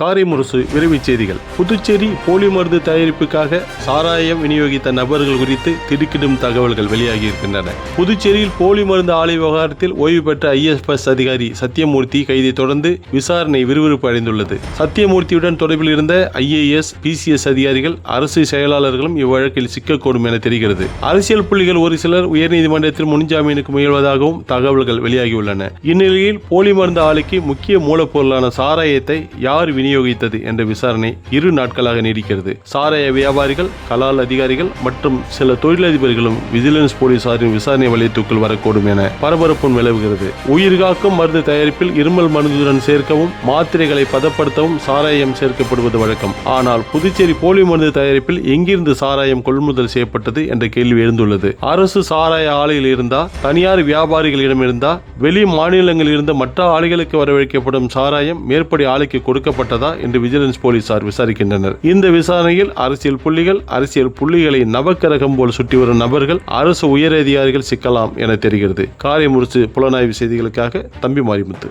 காரிமுரசு விரைவுச் செய்திகள். புதுச்சேரி போலி மருந்து தயாரிப்புக்காக சாராயம் விநியோகித்த நபர்கள் குறித்து திடுக்கிடும் தகவல்கள் வெளியாகியிருக்கின்றன. புதுச்சேரியில் போலி மருந்து ஆலை விவகாரத்தில் ஓய்வு பெற்ற ஐஎஃப்எஸ் அதிகாரி சத்தியமூர்த்தி கைதை தொடர்ந்து விசாரணை விறுவிறுப்பு அடைந்துள்ளது. சத்தியமூர்த்தியுடன் தொடர்பில் இருந்த ஐஏஎஸ் பிசிஎஸ் அதிகாரிகள் அரசு செயலாளர்களும் இவ்வழக்கில் சிக்கக்கூடும் என தெரிகிறது. அரசியல் புள்ளிகள் ஒரு சிலர் உயர்நீதிமன்றத்தில் முன்ஜாமீனுக்கு முயல்வதாகவும் தகவல்கள் வெளியாகியுள்ளன. இந்நிலையில் போலி மருந்து ஆலைக்கு முக்கிய மூலப்பொருளான சாராயத்தை யார் விநியோகித்தது என்ற விசாரணை இரு நாட்களாக நீடிக்கிறது. சாராய வியாபாரிகள் கலால் அதிகாரிகள் மற்றும் சில தொழிலதிபர்களும் விஜிலன்ஸ் போலீசாரின் விசாரணை வலயத்துக்குள் வரக்கூடும் என பரபரப்பும் நிலவுகிறது. உயிர்காக்கும் மருந்து தயாரிப்பில் இருமல் மருந்துடன் சேர்க்கவும் மாத்திரைகளை பதப்படுத்தவும் சாராயம் சேர்க்கப்படுவது வழக்கம். ஆனால் புதுச்சேரி போலி மருந்து தயாரிப்பில் எங்கிருந்து சாராயம் கொள்முதல் செய்யப்பட்டது என்ற கேள்வி எழுந்துள்ளது. அரசு சாராய ஆலையில் இருந்தா தனியார் வியாபாரிகளிடம் இருந்தா வெளி மாநிலங்களில் இருந்த மற்ற ஆலைகளுக்கு வரவழைக்கப்படும் சாராயம் மேற்படி ஆலைக்கு கொடுக்கப்பட்டதா என்று விஜிலன்ஸ் போலீசார் விசாரிக்கின்றனர். இந்த விசாரணையில் அரசியல் புள்ளிகள் அரசியல் புள்ளிகளை நவக்கரகம் போல் சுற்றி வரும் நபர்கள் அரசு உயரதிகாரிகள் சிக்கலாம் என தெரிகிறது. காரை முடிச்சு புலனாய்வு செய்திகளுக்காக தம்பி மாரிமுத்து.